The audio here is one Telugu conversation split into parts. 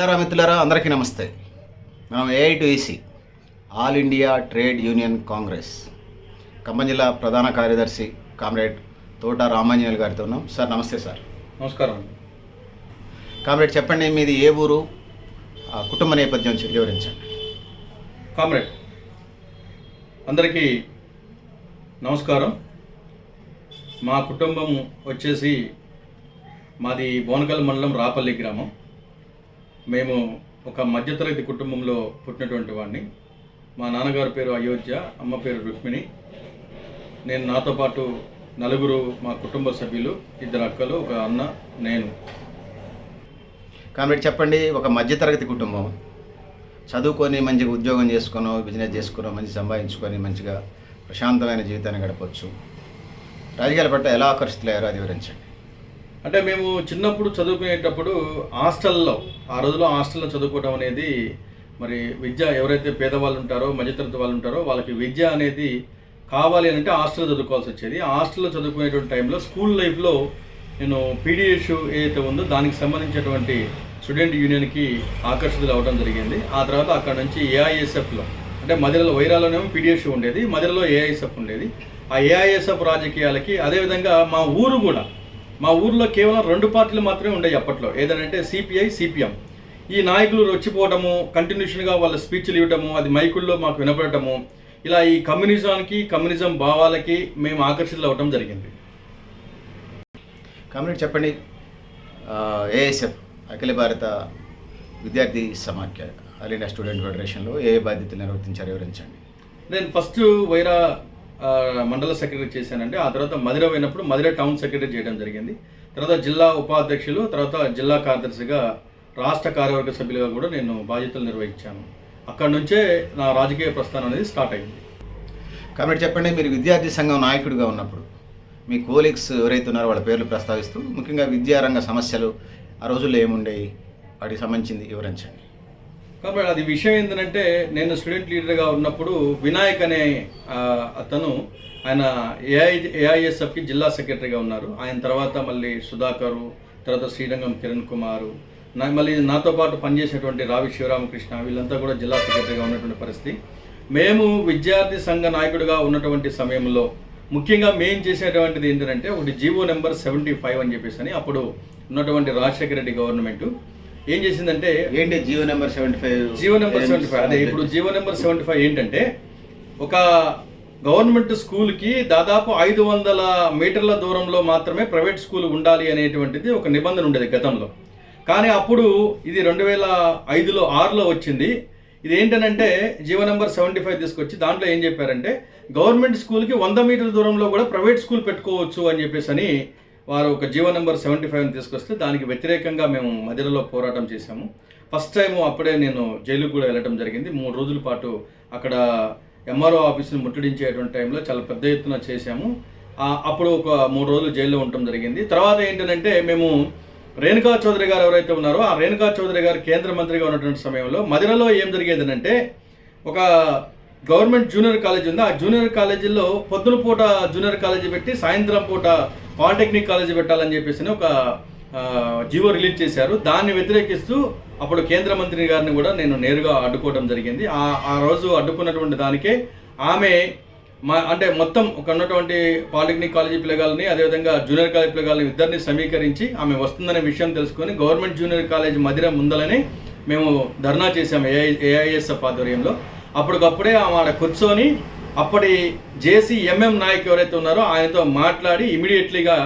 మిత్రులారా మిత్రులారా అందరికీ నమస్తే. మనం AITUC All India Trade Union Congress Khammam జిల్లా ప్రధాన కార్యదర్శి కామ్రేడ్ తోట రామాంజనేయులు గారితో ఉన్నాం. సార్ నమస్తే సార్. నమస్కారం కామ్రేడ్ చెప్పండి మీది ఏ ఊరు? కుటుంబ నేపథ్యం వివరించండి. కామ్రేడ్ అందరికీ నమస్కారం. మా కుటుంబం వచ్చేసి మాది బోనకల్ మండలం రాపల్లి గ్రామం. మేము ఒక మధ్యతరగతి కుటుంబంలో పుట్టినటువంటి వాడిని మా నాన్నగారి పేరు అయోధ్య అమ్మ పేరు రుక్మిణి. నేను నాతో పాటు నలుగురు మా కుటుంబ సభ్యులు ఇద్దరు అక్కలు ఒక అన్న నేను. కామ్రేడ్ చెప్పండి ఒక మధ్యతరగతి కుటుంబం. చదువుకొని మంచిగా ఉద్యోగం చేసుకునో బిజినెస్ చేసుకునో మంచి సంపాదించుకొని మంచిగా ప్రశాంతమైన జీవితాన్ని గడపవచ్చు రాజకీయాల పట్ల ఎలా ఆకర్షితులయ్యారో అది వివరించండి. అంటే మేము చిన్నప్పుడు చదువుకునేటప్పుడు హాస్టల్లో ఆ రోజులో హాస్టల్లో చదువుకోవడం అనేది మరి విద్య ఎవరైతే పేదవాళ్ళు ఉంటారో మధ్యతరగతి వాళ్ళు ఉంటారో వాళ్ళకి విద్య అనేది కావాలి అని అంటే హాస్టల్లో చదువుకోవాల్సి వచ్చేది. ఆ హాస్టల్లో చదువుకునేటువంటి టైంలో స్కూల్ లైఫ్లో నేను పీడిఎస్ ఏదైతే ఉందో దానికి సంబంధించినటువంటి స్టూడెంట్ యూనియన్కి ఆకర్షితులు అవ్వడం జరిగింది. ఆ తర్వాత అక్కడ నుంచి ఏఐఎస్ఎఫ్లో అంటే మధ్యలో వైరాలోనేమో పీడిఎస్ ఉండేది మధ్యలో ఏఐఎస్ఎఫ్ ఉండేది. ఆ ఏఐఎస్ఎఫ్ రాజకీయాలకి అదేవిధంగా మా ఊరు కూడా మా ఊర్లో కేవలం రెండు పార్టీలు మాత్రమే ఉండేవి అప్పట్లో. ఏదంటే సిపిఐ సిపిఎం ఈ నాయకులు వచ్చిపోవడము కంటిన్యూషన్గా వాళ్ళ స్పీచ్లు ఇవ్వటము అది మైకుల్లో మాకు వినపడటము ఇలా ఈ కమ్యూనిజానికి కమ్యూనిజం భావాలకి మేము ఆకర్షితులు అవ్వటం జరిగింది. కామ్రేడ్ చెప్పండి. ఏఎస్ఎఫ్ అఖిల భారత విద్యార్థి సమాఖ్య ఆల్ ఇండియా స్టూడెంట్ ఫెడరేషన్లో ఏ బాధ్యతలు నిర్వర్తించారు? వివరించండి. నేను ఫస్ట్ వైరా మండల సెక్రటరీ చేశానంటే ఆ తర్వాత మదిర పోయినప్పుడు మదిర టౌన్ సెక్రటరీ చేయడం జరిగింది. తర్వాత జిల్లా ఉపాధ్యక్షులు తర్వాత జిల్లా కార్యదర్శిగా రాష్ట్ర కార్యవర్గ సభ్యులుగా కూడా నేను బాధ్యతలు నిర్వహించాను. అక్కడ నుంచే నా రాజకీయ ప్రస్థానం అనేది స్టార్ట్ అయింది. కాబట్టి చెప్పండి మీరు విద్యార్థి సంఘం నాయకుడిగా ఉన్నప్పుడు మీ కోలీగ్స్ ఎవరైతే ఉన్నారో వాళ్ళ పేర్లు ప్రస్తావిస్తూ ముఖ్యంగా విద్యారంగ సమస్యలు ఆ రోజుల్లో ఏముండేవి వాటికి సంబంధించింది వివరించండి. కాబట్టి అది విషయం ఏంటంటే నేను స్టూడెంట్ లీడర్గా ఉన్నప్పుడు వినాయక్ అనే అతను ఆయన ఏఐ ఏఐఎస్ఎఫ్కి జిల్లా సెక్రటరీగా ఉన్నారు. ఆయన తర్వాత మళ్ళీ సుధాకరు తర్వాత శ్రీరంగం కిరణ్ కుమారు నా మళ్ళీ నాతో పాటు పనిచేసేటువంటి రావి శివరామకృష్ణ వీళ్ళంతా కూడా జిల్లా సెక్రటరీగా ఉన్నటువంటి పరిస్థితి. మేము విద్యార్థి సంఘ నాయకుడిగా ఉన్నటువంటి సమయంలో ముఖ్యంగా మేం చేసేటువంటిది ఏంటంటే ఒకటి జీవో నెంబర్ సెవెంటీ ఫైవ్ అని చెప్పేసి అని అప్పుడు ఉన్నటువంటి రాజశేఖర రెడ్డి గవర్నమెంట్ ఏం చేసిందంటే ఏంటి GO number seventy five? GO number seventy five. అదే ఇప్పుడు జీవో నెంబర్ సెవెంటీ ఫైవ్ ఏంటంటే ఒక గవర్నమెంట్ స్కూల్కి దాదాపు ఐదు వందల మీటర్ల దూరంలో మాత్రమే ప్రైవేట్ స్కూల్ ఉండాలి అనేటువంటిది ఒక నిబంధన ఉండేది గతంలో. కానీ అప్పుడు ఇది రెండు వేల ఐదులో ఆరులో వచ్చింది. ఇది ఏంటనంటే జీవో నెంబర్ సెవెంటీ ఫైవ్ తీసుకొచ్చి దాంట్లో ఏం చెప్పారంటే గవర్నమెంట్ స్కూల్కి వంద మీటర్ల దూరంలో కూడా ప్రైవేట్ స్కూల్ పెట్టుకోవచ్చు అని చెప్పేసి అని వారు ఒక జీవో నెంబర్ సెవెంటీ ఫైవ్ని తీసుకొస్తే దానికి వ్యతిరేకంగా మేము మధ్యలో పోరాటం చేశాము. ఫస్ట్ టైం అప్పుడే నేను జైలుకు కూడా వెళ్ళడం జరిగింది. మూడు రోజుల పాటు అక్కడ ఎంఆర్ఓ ఆఫీసుని ముట్టడించేటువంటి టైంలో చాలా పెద్ద ఎత్తున చేశాము. అప్పుడు ఒక మూడు రోజులు జైల్లో ఉండటం జరిగింది. తర్వాత ఏంటంటే మేము రేణుకా చౌదరి గారు ఎవరైతే ఉన్నారో ఆ రేణుకా చౌదరి గారు కేంద్ర మంత్రిగా ఉన్నటువంటి సమయంలో మదిరలో ఏం జరిగేది అంటే ఒక గవర్నమెంట్ జూనియర్ కాలేజ్ ఉంది. ఆ జూనియర్ కాలేజీలో పొద్దున పూట జూనియర్ కాలేజీ పెట్టి సాయంత్రం పూట పాలిటెక్నిక్ కాలేజీ పెట్టాలని చెప్పేసి ఒక జీవో రిలీజ్ చేశారు. దాన్ని వ్యతిరేకిస్తూ అప్పుడు కేంద్ర మంత్రి గారిని కూడా నేను నేరుగా అడ్డుకోవడం జరిగింది. ఆ ఆ రోజు అడ్డుకున్నటువంటి దానికే ఆమె మా అంటే మొత్తం ఒక ఉన్నటువంటి పాలిటెక్నిక్ కాలేజీ పిల్లగాలని అదేవిధంగా జూనియర్ కాలేజ్ పిల్లగాలని ఇద్దరిని సమీకరించి ఆమె వస్తుందనే విషయం తెలుసుకొని గవర్నమెంట్ జూనియర్ కాలేజ్ మధిర ముందలనే మేము ధర్నా చేశాము ఏఐ ఏఐఎస్ఎఫ్ ఆధ్వర్యంలో. అప్పటికప్పుడే ఆమె ఆడ కూర్చొని అప్పటి జేసీ ఎంఎం నాయక్ ఎవరైతే ఉన్నారో ఆయనతో మాట్లాడి ఇమీడియట్లీగా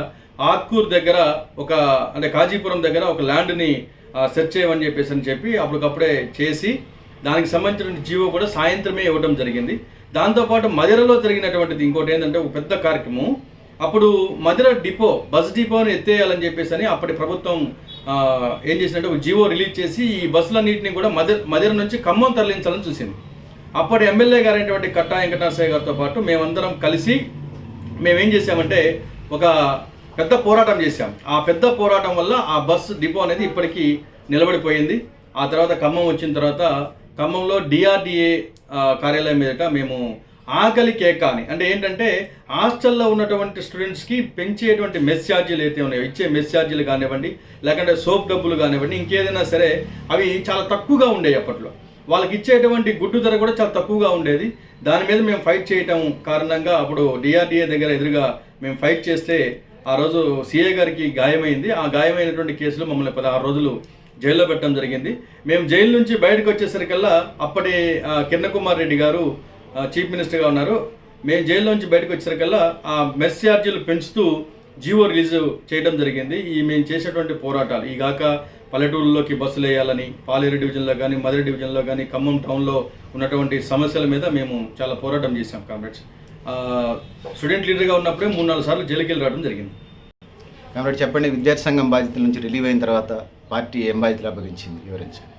ఆత్కూర్ దగ్గర ఒక అంటే కాజీపురం దగ్గర ఒక ల్యాండ్ని సెర్చ్ చేయమని చెప్పేసి అని చెప్పి అప్పటికప్పుడే చేసి దానికి సంబంధించిన జీవో కూడా సాయంత్రమే ఇవ్వడం జరిగింది. దాంతోపాటు మదిరలో జరిగినటువంటిది ఇంకోటి ఏంటంటే ఒక పెద్ద కార్యక్రమం. అప్పుడు మదిర డిపో బస్ డిపోని ఎత్తేయాలని చెప్పేసి అని అప్పటి ప్రభుత్వం ఏం చేసిందంటే ఒక జీవో రిలీజ్ చేసి ఈ బస్సులన్నింటినీ కూడా మదిర మదిర నుంచి ఖమ్మం తరలించాలని చూసింది. అప్పటి ఎమ్మెల్యే గారైనటువంటి కట్టా వెంకటనరసయ్య గారితో పాటు మేమందరం కలిసి మేమేం చేసామంటే ఒక పెద్ద పోరాటం చేశాం. ఆ పెద్ద పోరాటం వల్ల ఆ బస్సు డిపో అనేది ఇప్పటికీ నిలబడిపోయింది. ఆ తర్వాత ఖమ్మం వచ్చిన తర్వాత ఖమ్మంలో డిఆర్డిఏ కార్యాలయం మీదట మేము ఆకలి కేక అని అంటే ఏంటంటే హాస్టల్లో ఉన్నటువంటి స్టూడెంట్స్కి పెంచేటువంటి మెస్ ఛార్జీలు అయితే ఉన్నాయో ఇచ్చే మెస్ ఛార్జీలు కానివ్వండి లేకుంటే సోప్ డబ్బులు కానివ్వండి ఇంకేదైనా సరే అవి చాలా తక్కువగా ఉండేవి అప్పట్లో. వాళ్ళకి ఇచ్చేటువంటి గుడ్డు ధర కూడా చాలా తక్కువగా ఉండేది. దాని మీద మేము ఫైట్ చేయటం కారణంగా అప్పుడు డిఆర్డిఏ దగ్గర ఎదురుగా మేము ఫైట్ చేస్తే ఆ రోజు సిఏ గారికి గాయమైంది. ఆ గాయమైనటువంటి కేసులో మమ్మల్ని పదహారు రోజులు జైల్లో పెట్టడం జరిగింది. మేము జైలు నుంచి బయటకు వచ్చేసరికల్లా అప్పటి ఆ, కిరణ్ కుమార్ రెడ్డి గారు చీఫ్ మినిస్టర్గా ఉన్నారు. మేము జైల్లో నుంచి బయటకు వచ్చేసరికల్లా ఆ మెస్ ఛార్జీలు పెంచుతూ జీవో రిలీజ్ చేయడం జరిగింది. ఈ మేము చేసేటువంటి పోరాటాలు. ఈ గాక పల్లెటూరులోకి బస్సులు వేయాలని పాలేరు డివిజన్లో కానీ మధుర డివిజన్లో కానీ ఖమ్మం టౌన్లో ఉన్నటువంటి సమస్యల మీద మేము చాలా పోరాటం చేశాం కామ్రేడ్స్. స్టూడెంట్ లీడర్గా ఉన్నప్పుడే మూడు నాలుగు సార్లు జైలుకి వెళ్ళి రావడం జరిగింది. కాబట్టి చెప్పండి విద్యార్థి సంఘం బాధ్యతల నుంచి రిలీవ్ అయిన తర్వాత పార్టీ ఏం బాధ్యతలు అప్పగించింది? వివరించండి.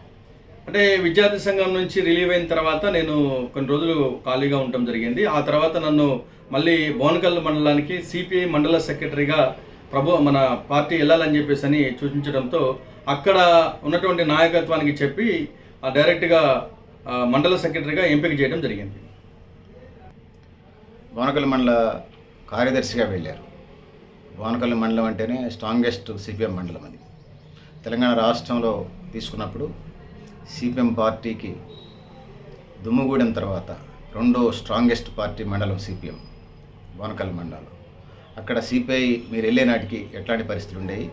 అంటే విద్యార్థి సంఘం నుంచి రిలీవ్ అయిన తర్వాత నేను కొన్ని రోజులు ఖాళీగా ఉండటం జరిగింది. ఆ తర్వాత నన్ను మళ్ళీ బోనకల్ మండలానికి సిపిఐ మండల సెక్రటరీగా ప్రభు మన పార్టీ వెళ్ళాలని చెప్పేసి అని సూచించడంతో అక్కడ ఉన్నటువంటి నాయకత్వానికి చెప్పి ఆ డైరెక్ట్గా మండల సెక్రటరీగా ఎంపిక చేయడం జరిగింది. బోనకల్ మండల కార్యదర్శిగా వెళ్ళారు. బోనకల్ మండలం అంటేనే స్ట్రాంగెస్ట్ సిపిఎం మండలం అది. తెలంగాణ రాష్ట్రంలో తీసుకున్నప్పుడు సిపిఎం పార్టీకి దుమ్ముగూడెం తర్వాత రెండో స్ట్రాంగెస్ట్ పార్టీ మండలం సిపిఎం బోనకల్ మండలం అక్కడ సిపిఐ మీరు వెళ్ళే నాటికి ఎట్లాంటి పరిస్థితులు ఉండేవి?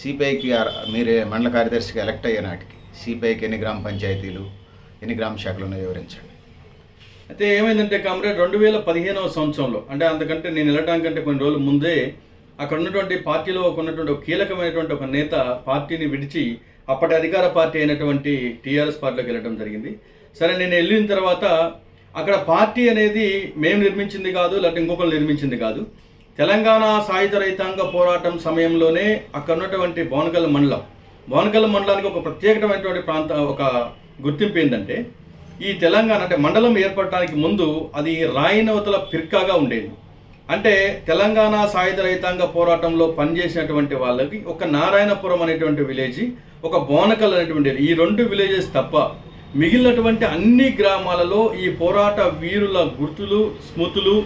సిపిఐకి మీరే మండల కార్యదర్శిగా ఎలక్ట్ అయ్యే నాటికి సిపిఐకి ఎన్ని గ్రామ పంచాయతీలు ఎన్ని గ్రామ శాఖలు ఉన్నాయో వివరించండి. అయితే ఏమైందంటే కామ్రేడ్ రెండు వేల పదిహేనవ సంవత్సరంలో అంటే అంతకంటే నేను వెళ్ళడానికంటే కొన్ని రోజుల ముందే అక్కడ ఉన్నటువంటి పార్టీలో ఒక ఉన్నటువంటి ఒక కీలకమైనటువంటి ఒక నేత పార్టీని విడిచి అప్పటి అధికార పార్టీ అయినటువంటి టీఆర్ఎస్ పార్టీలోకి వెళ్ళడం జరిగింది. సరే నేను వెళ్ళిన తర్వాత అక్కడ పార్టీ అనేది మేము నిర్మించింది కాదు లేకపోతే ఇంకొకరు నిర్మించింది కాదు. తెలంగాణ సాయుధ రైతాంగ పోరాటం సమయంలోనే అక్కడ ఉన్నటువంటి బోనకల్ మండలం. బోనకల్ మండలానికి ఒక ప్రత్యేకమైనటువంటి ప్రాంత ఒక గుర్తింపు ఏంటంటే ఈ తెలంగాణ అంటే మండలం ఏర్పడటానికి ముందు అది రాయినవతల పిర్కాగా ఉండేది. అంటే తెలంగాణ సాయుధ రైతాంగ పోరాటంలో పనిచేసినటువంటి వాళ్ళకి ఒక నారాయణపురం అనేటువంటి విలేజ్ ఒక బోనకల్ అనేటువంటి ఈ రెండు విలేజెస్ తప్ప మిగిలినటువంటి అన్ని గ్రామాలలో ఈ పోరాట వీరుల గుర్తులు స్మృతులు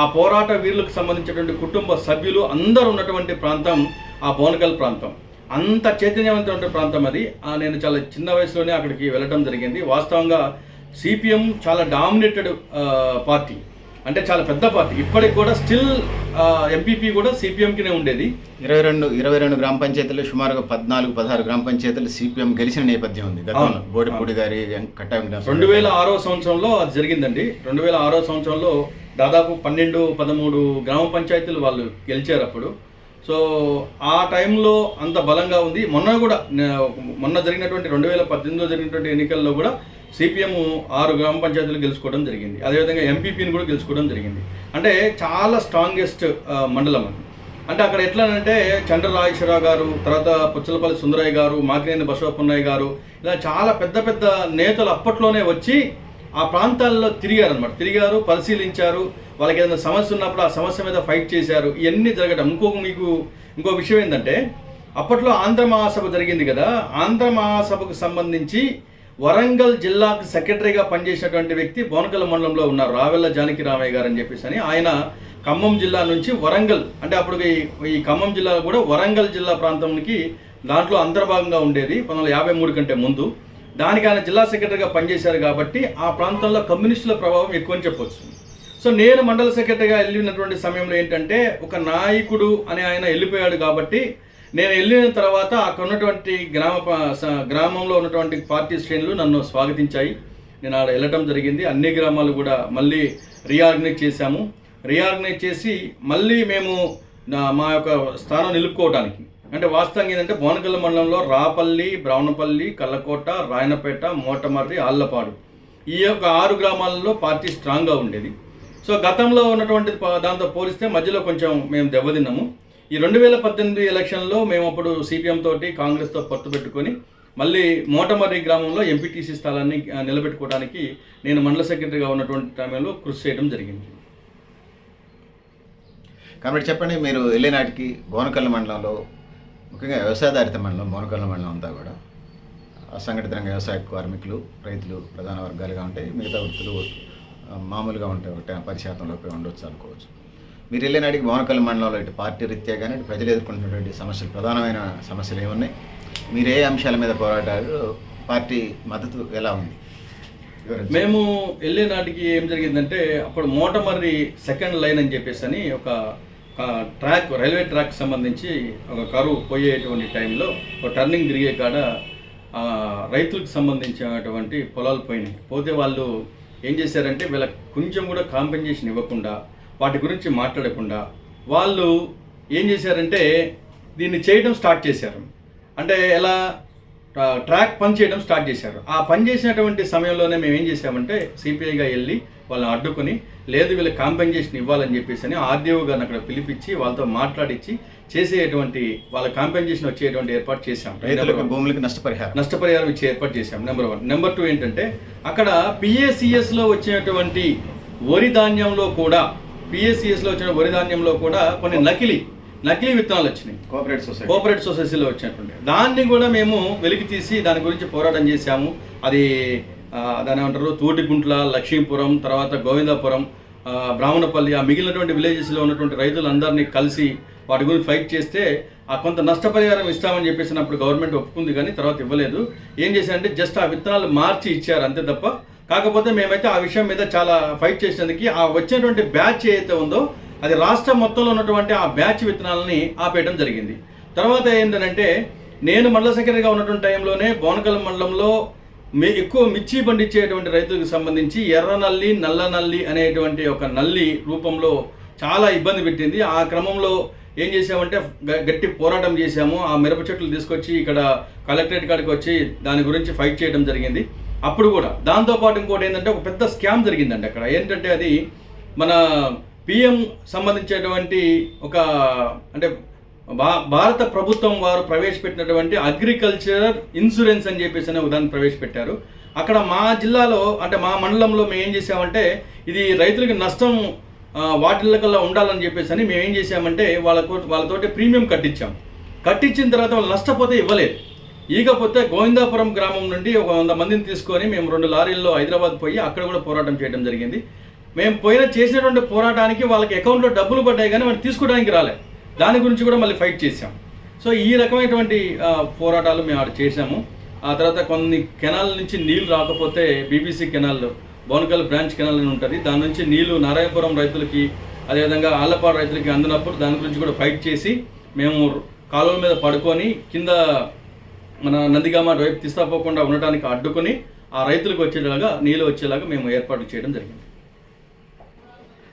ఆ పోరాట వీరులకు సంబంధించినటువంటి కుటుంబ సభ్యులు అందరూ ఉన్నటువంటి ప్రాంతం ఆ బోనకల్ ప్రాంతం. అంత చైతన్యవంతమైన ప్రాంతం అది. నేను చాలా చిన్న వయసులోనే అక్కడికి వెళ్ళడం జరిగింది. వాస్తవంగా సిపిఎం చాలా డామినేటెడ్ పార్టీ. అంటే చాలా పెద్ద పార్టీ. ఇప్పటికి కూడా స్టిల్ ఎంపీపీ కూడా సిపిఎంకినే ఉండేది. ఇరవై రెండు ఇరవై రెండు గ్రామ పంచాయతీలు సుమారుగా పద్నాలుగు పదహారు గ్రామ పంచాయతీలు సిపిఎం గెలిచిన నేపథ్యం ఉంది. గతంలో. బోడిపూడి గారి. రెండు వేల ఆరో సంవత్సరంలో అది జరిగిందండి. రెండు వేల ఆరో సంవత్సరంలో దాదాపు పన్నెండు పదమూడు గ్రామ పంచాయతీలు వాళ్ళు గెలిచారు అప్పుడు సో ఆ టైంలో అంత బలంగా ఉంది. మొన్న కూడా మొన్న జరిగినటువంటి రెండు వేల పద్దెనిమిదిలో జరిగినటువంటి ఎన్నికల్లో కూడా సిపిఎం ఆరు గ్రామ పంచాయతీలు గెలుచుకోవడం జరిగింది. అదేవిధంగా ఎంపీపీని కూడా గెలుచుకోవడం జరిగింది. అంటే చాలా స్ట్రాంగెస్ట్ మండలం అది. అంటే అక్కడ ఎట్లా అంటే గారు తర్వాత పుచ్చలపల్లి సుందరయ్య గారు మాకినేని బసవపున్నయ్య గారు ఇలా చాలా పెద్ద పెద్ద నేతలు అప్పట్లోనే వచ్చి ఆ ప్రాంతాల్లో తిరిగారు అనమాట తిరిగారు పరిశీలించారు. వాళ్ళకి ఏదైనా సమస్య ఉన్నప్పుడు ఆ సమస్య మీద ఫైట్ చేశారు. ఇవన్నీ జరగడం ఇంకొక మీకు ఇంకో విషయం ఏంటంటే అప్పట్లో ఆంధ్ర మహాసభ జరిగింది కదా. ఆంధ్ర మహాసభకు సంబంధించి వరంగల్ జిల్లాకు సెక్రటరీగా పనిచేసినటువంటి వ్యక్తి బోనకల మండలంలో ఉన్నారు. రావెల్ల జానకి రామయ్య గారు అని చెప్పేసి అని. ఆయన ఖమ్మం జిల్లా నుంచి వరంగల్ అంటే అప్పుడు ఈ- ఈ ఖమ్మం జిల్లా కూడా వరంగల్ జిల్లా ప్రాంతానికి దాంట్లో అంతర్భాగంగా ఉండేది. పంతొమ్మిది యాభై మూడు కంటే ముందు. దానికి ఆయన జిల్లా సెక్రటరీగా పనిచేశారు కాబట్టి ఆ ప్రాంతంలో కమ్యూనిస్టుల ప్రభావం ఎక్కువ అని చెప్పొచ్చు. సో నేను మండల సెక్రటరీగా వెళ్ళినటువంటి సమయంలో ఏంటంటే ఒక నాయకుడు అని ఆయన వెళ్ళిపోయాడు కాబట్టి నేను వెళ్ళిన తర్వాత అక్కడ ఉన్నటువంటి గ్రామ ప- గ్రామంలో ఉన్నటువంటి పార్టీ శ్రేణులు నన్ను స్వాగతించాయి. నేను ఆడ వెళ్ళటం జరిగింది. అన్ని గ్రామాలు కూడా మళ్ళీ రీఆర్గనైజ్ చేశాము. రీఆర్గనైజ్ చేసి మళ్ళీ మేము నా- మా యొక్క స్థానం నిలుపుకోవడానికి అంటే వాస్తవంగా ఏంటంటే బోనకల్ల మండలంలో రాపల్లి బ్రాహ్మణపల్లి కల్లకోట రాయనపేట మోటమర్రి ఆళ్ళపాడు. ఈ యొక్క ఆరు గ్రామాలలో పార్టీ స్ట్రాంగ్గా ఉండేది. సో గతంలో ఉన్నటువంటి దాంతో పోలిస్తే మధ్యలో కొంచెం మేము దెబ్బతిన్నాము. ఈ రెండు వేల పద్దెనిమిది ఎలక్షన్లో మేము అప్పుడు సిపిఎం తోటి కాంగ్రెస్తో పొత్తు పెట్టుకొని మళ్ళీ మోటమర్రి గ్రామంలో ఎంపీటీసీ స్థలాన్ని నిలబెట్టుకోవడానికి నేను మండల సెక్రటరీగా ఉన్నటువంటి టైంలో కృషి చేయడం జరిగింది. కాబట్టి చెప్పండి మీరు వెళ్ళే నాటికి మండలంలో ముఖ్యంగా వ్యవసాయాధారిత మండలం మోనకొండ మండలం అంతా కూడా అసంఘటిత రంగ వ్యవసాయ కార్మికులు రైతులు ప్రధాన వర్గాలుగా ఉంటాయి మిగతా వృత్తులు మామూలుగా ఉంటే ఒక పది శాతం లోపే ఉండొచ్చు అనుకోవచ్చు. మీరు వెళ్ళినాడికి భవనకల్ మండలంలో ఇటు పార్టీ రీత్యా కానీ ఇటు ప్రజలు ఎదుర్కొంటున్నటువంటి సమస్యలు ప్రధానమైన సమస్యలు ఏమున్నాయి? మీరు ఏ అంశాల మీద పోరాటాలు పార్టీ మద్దతు ఎలా ఉంది? మేము వెళ్ళే నాటికి ఏం జరిగిందంటే అప్పుడు మోటమర్రి సెకండ్ లైన్ అని చెప్పేసి అని ఒక ట్రాక్ రైల్వే ట్రాక్ సంబంధించి ఒక కరువు పోయేటువంటి టైంలో ఒక టర్నింగ్ తిరిగే కాడ రైతులకు సంబంధించినటువంటి పొలాలు పోయినాయి. పోతే వాళ్ళు ఏం చేశారంటే వీళ్ళకి కొంచెం కూడా కాంపెన్సేషన్ ఇవ్వకుండా వాటి గురించి మాట్లాడకుండా వాళ్ళు ఏం చేశారంటే దీన్ని చేయడం స్టార్ట్ చేశారు. అంటే ఎలా ట్రాక్ పని చేయడం స్టార్ట్ చేశారు. ఆ పని చేసినటువంటి సమయంలోనే మేము ఏం చేసామంటే సిపిఐగా వెళ్ళి వాళ్ళని అడ్డుకొని లేదు వీళ్ళకి కాంపెన్సేషన్ ఇవ్వాలని చెప్పేసి అని ఆర్డీఓ గారిని అక్కడ పిలిపించి వాళ్ళతో మాట్లాడించి చేసేటువంటి వాళ్ళ కాంపెన్సేషన్ వచ్చేటువంటి ఏర్పాటు చేశాం. రైతులకు భూములకి నష్టపరిహారం. నష్టపరిహారం ఇచ్చే ఏర్పాటు చేశాం నెంబర్ వన్ నెంబర్ టూ ఏంటంటే అక్కడ పిఏసిఎస్లో వచ్చినటువంటి వరి ధాన్యంలో కూడా పిఏసిఎస్లో వచ్చిన వరి ధాన్యంలో కూడా కొన్ని నకిలీ నకిలీ విత్తనాలు వచ్చినాయి. Cooperative society. కోఆపరేటివ్ సొసైటీలో వచ్చినటువంటి. దాన్ని కూడా మేము వెలికి తీసి దాని గురించి పోరాటం చేశాము. అది దాని ఏమంటారు? తూటిగుంట్ల లక్ష్మీపురం తర్వాత గోవిందాపురం బ్రాహ్మణపల్లి ఆ మిగిలినటువంటి విలేజెస్లో ఉన్నటువంటి రైతులందరినీ కలిసి వాటి గురించి ఫైట్ చేస్తే ఆ కొంత నష్టపరిహారం ఇస్తామని చెప్పేసినప్పుడు గవర్నమెంట్ ఒప్పుకుంది కానీ తర్వాత ఇవ్వలేదు. ఏం చేశారంటే జస్ట్ ఆ విత్తనాలు మార్చి ఇచ్చారు అంతే తప్ప. కాకపోతే మేమైతే ఆ విషయం మీద చాలా ఫైట్ చేసినందుకు ఆ వచ్చినటువంటి బ్యాచ్ ఏదైతే ఉందో అది రాష్ట్రం మొత్తంలో ఉన్నటువంటి ఆ బ్యాచ్ విత్తనాలని ఆపేయడం జరిగింది. తర్వాత ఏంటంటే నేను మండల సెక్రటరీగా ఉన్నటువంటి టైంలోనే బోనకల్ మండలంలో మీ ఎక్కువ మిర్చి పండించేటువంటి రైతులకు సంబంధించి ఎర్ర నల్లి నల్ల నల్లి అనేటువంటి ఒక నల్లి రూపంలో చాలా ఇబ్బంది పెట్టింది. ఆ క్రమంలో ఏం చేసామంటే గ- గట్టి పోరాటం చేశాము. ఆ మిరప చెట్లు తీసుకొచ్చి ఇక్కడ కలెక్టరేట్ కాడికి వచ్చి దాని గురించి ఫైట్ చేయడం జరిగింది. అప్పుడు కూడా దాంతోపాటు ఇంకోటి ఏంటంటే ఒక పెద్ద స్కామ్ జరిగిందండి అక్కడ. ఏంటంటే అది మన పిఎం సంబంధించేటువంటి ఒక అంటే భా భారత ప్రభుత్వం వారు ప్రవేశపెట్టినటువంటి అగ్రికల్చర్ ఇన్సూరెన్స్ అని చెప్పేసి అనే ఉదాహరణ ప్రవేశపెట్టారు. అక్కడ మా జిల్లాలో అంటే మా మండలంలో మేము ఏం చేసామంటే ఇది రైతులకి నష్టం వాటిల్లకల్లా ఉండాలని చెప్పేసి అని మేము ఏం చేసామంటే వాళ్ళకు వాళ్ళతోటి ప్రీమియం కట్టించాం. కట్టించిన తర్వాత వాళ్ళు నష్టపోతే ఇవ్వలేదు. ఇకపోతే గోవిందాపురం గ్రామం నుండి ఒక వంద మందిని తీసుకొని మేము రెండు లారీల్లో హైదరాబాద్ పోయి అక్కడ కూడా పోరాటం చేయడం జరిగింది. మేము పోయిన చేసినటువంటి పోరాటానికి వాళ్ళకి అకౌంట్లో డబ్బులు పడ్డాయి కానీ మనం తీసుకోవడానికి రాలే. దాని గురించి కూడా మళ్ళీ ఫైట్ చేసాం సో ఈ రకమైనటువంటి పోరాటాలు మేము ఆడ చేసాము ఆ తర్వాత కొన్ని కెనాల్ నుంచి నీళ్ళు రాకపోతే BBC canal Bonakal branch canal అని ఉంటుంది. దాని నుంచి నీళ్ళు నారాయణపురం రైతులకి అదేవిధంగా ఆళ్ళపాడు రైతులకి అందినప్పుడు దాని గురించి కూడా ఫైట్ చేసి మేము కాలువల మీద పడుకొని కింద మన నందిగామ వైపు తీస్తాపోకుండా ఉండటానికి అడ్డుకొని ఆ రైతులకు వచ్చేలాగా నీళ్ళు వచ్చేలాగా మేము ఏర్పాటు చేయడం జరిగింది.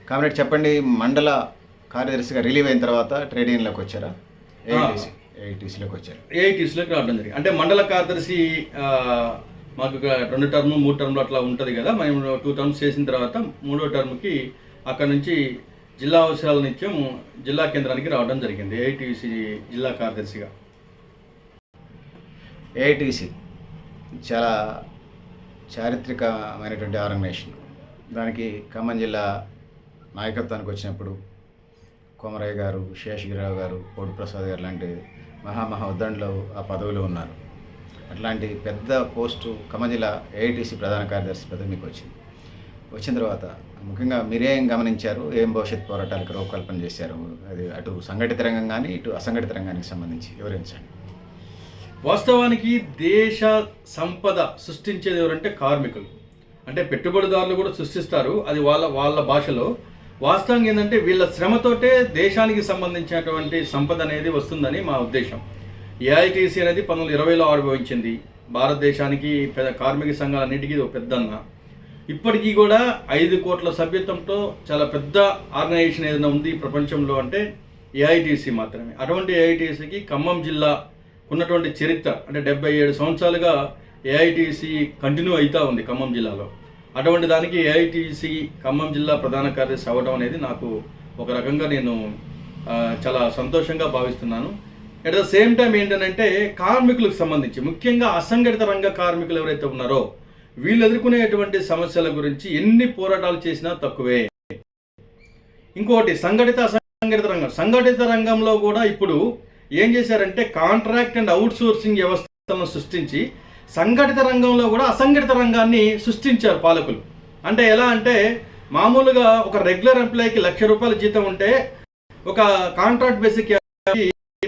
కామ్రేడ్ చెప్పండి మండల కార్యదర్శిగా రిలీవ్ అయిన తర్వాత ట్రేడ్ యూనియన్లోకి వచ్చారా? ఏఐటీసీ ఏఐటీసీలోకి వచ్చారు. ఏఐటీసీలోకి రావడం జరిగింది. అంటే మండల కార్యదర్శి మాకు రెండు టర్మ్ మూడు టర్మ్లు అట్లా ఉంటుంది కదా మేము టూ టర్మ్స్ చేసిన తర్వాత మూడో టర్మ్కి అక్కడ నుంచి జిల్లా అవసరాల నిత్యం జిల్లా కేంద్రానికి రావడం జరిగింది ఏఐటీసీ జిల్లా కార్యదర్శిగా. ఏఐటీసీ చాలా చారిత్రకమైనటువంటి ఆర్గనైజేషన్. దానికి ఖమ్మం జిల్లా నాయకత్వానికి వచ్చినప్పుడు కోమరయ్య గారు శేషగిరిరావు గారు కోడి ప్రసాద్ గారు లాంటి మహామహా ఉద్దండలు ఆ పదవిలో ఉన్నారు. అట్లాంటి పెద్ద పోస్టు ఖమ్మం జిల్లా ఏఐటీసీ ప్రధాన కార్యదర్శి పదవి మీకు వచ్చింది. వచ్చిన తర్వాత ముఖ్యంగా మీరేం గమనించారు? ఏం భవిష్యత్ పోరాటాలకు రూపకల్పన చేశారు? అది అటు సంఘటిత రంగం కానీ ఇటు అసంఘటిత రంగానికి సంబంధించి వివరించండి. వాస్తవానికి దేశ సంపద సృష్టించేది ఎవరంటే కార్మికులు. అంటే పెట్టుబడిదారులు కూడా సృష్టిస్తారు. అది వాళ్ళ వాళ్ళ భాషలో వాస్తవంగా ఏంటంటే వీళ్ళ శ్రమతోటే దేశానికి సంబంధించినటువంటి సంపద అనేది వస్తుందని మా ఉద్దేశం. ఏఐటీసీ అనేది పంతొమ్మిది ఇరవైలో ఆవిర్భవించింది. భారతదేశానికి పెద్ద కార్మిక సంఘాలన్నిటికీ ఇది ఒక పెద్దన్న ఇప్పటికీ కూడా ఐదు కోట్ల సభ్యత్వంతో చాలా పెద్ద ఆర్గనైజేషన్ ఏదైనా ఉంది ప్రపంచంలో అంటే ఏఐటీసీ మాత్రమే. అటువంటి ఏఐటీసీకి ఖమ్మం జిల్లా ఉన్నటువంటి చరిత్ర అంటే డెబ్బై ఏడు సంవత్సరాలుగా ఏఐటీసీ కంటిన్యూ అవుతూ ఉంది ఖమ్మం జిల్లాలో. అటువంటి దానికి ఏఐటీసీ ఖమ్మం జిల్లా ప్రధాన కార్యదర్శి అవ్వడం అనేది నాకు ఒక రకంగా నేను చాలా సంతోషంగా భావిస్తున్నాను. అట్ ద సేమ్ టైం ఏంటంటే కార్మికులకు సంబంధించి ముఖ్యంగా అసంఘటిత రంగ కార్మికులు ఎవరైతే ఉన్నారో వీళ్ళు ఎదుర్కొనేటువంటి సమస్యల గురించి ఎన్ని పోరాటాలు చేసినా తక్కువే. ఇంకోటి సంఘటిత అసంఘటిత రంగం. సంఘటిత రంగంలో కూడా ఇప్పుడు ఏం చేశారంటే కాంట్రాక్ట్ అండ్ అవుట్సోర్సింగ్ వ్యవస్థను వ్యవస్థలను సృష్టించి సంఘటిత రంగంలో కూడా అసంఘటిత రంగాన్ని సృష్టించారు పాలకులు. అంటే ఎలా అంటే మామూలుగా ఒక రెగ్యులర్ ఎంప్లాయీకి లక్ష రూపాయల జీతం ఉంటే ఒక కాంట్రాక్ట్ బేసిక్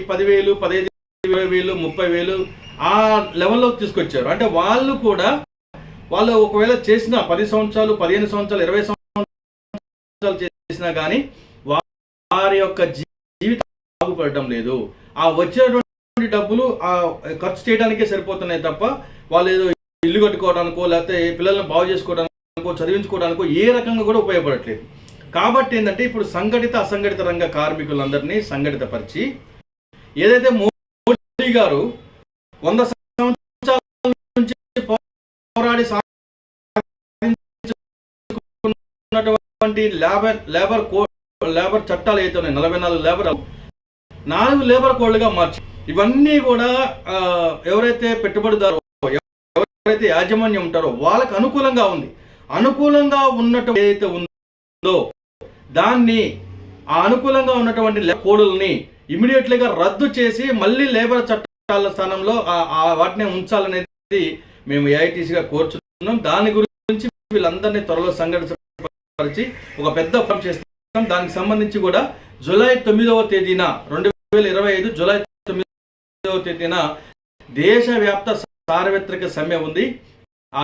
పదివేలు పదిహేను ఇరవై వేలు ముప్పై వేలు ఆ లెవెల్లో తీసుకొచ్చారు. అంటే వాళ్ళు కూడా వాళ్ళు ఒకవేళ చేసిన పది సంవత్సరాలు పదిహేను సంవత్సరాలు ఇరవై సంవత్సరాలు చేసినా కానీ వారి యొక్క జీ- జీవితం బాగుపడటం లేదు. ఆ ఉన్నటువంటి డబ్బులు ఆ ఖర్చు చేయడానికే సరిపోతున్నాయి తప్ప వాళ్ళు ఏదో ఇల్లు కట్టుకోవడానికో లేకపోతే పిల్లల్ని బాగు చేసుకోవడానికో చదివించుకోవడానికో ఏ రకంగా కూడా ఉపయోగపడట్లేదు. కాబట్టి ఏంటంటే ఇప్పుడు సంఘటిత అసంఘటిత రంగ కార్మికులందరినీ సంఘటితపరిచి ఏదైతే మోడీ గారు వంద సంవత్సరాల నుంచి పోరాడి సాధించుకున్నటువంటి లేబర్ లేబర్ కోడ్ లేబర్ చట్టాలు అయితే ఉన్నాయి నలభై నాలుగు లేబర్ నాలుగు లేబర్ కోడ్లుగా మార్చి ఇవన్నీ కూడా ఎవరైతే పెట్టుబడిదారో ఎవరైతే యాజమాన్యం ఉంటారో వాళ్ళకు అనుకూలంగా ఉంది. అనుకూలంగా ఉన్నటువంటి ఏదైతే ఉందో దాన్ని ఆ అనుకూలంగా ఉన్నటువంటి కోడుల్ని ఇమీడియట్లీగా రద్దు చేసి మళ్ళీ లేబర్ చట్టాల స్థానంలో ఆ- వాటిని ఉంచాలనేది మేము ఏఐటీసీగా కోరుచున్నాం. దాని గురించి వీళ్ళందరినీ త్వరలో సంఘటితపరిచి ఒక పెద్ద ఫామ్ చేస్తాం. దానికి సంబంధించి కూడా జూలై తొమ్మిదవ తేదీన రెండు వేల ఇరవై ఐదు జూలై తేదీన దేశవ్యాప్త సార్వత్రిక సమ్మె ఉంది.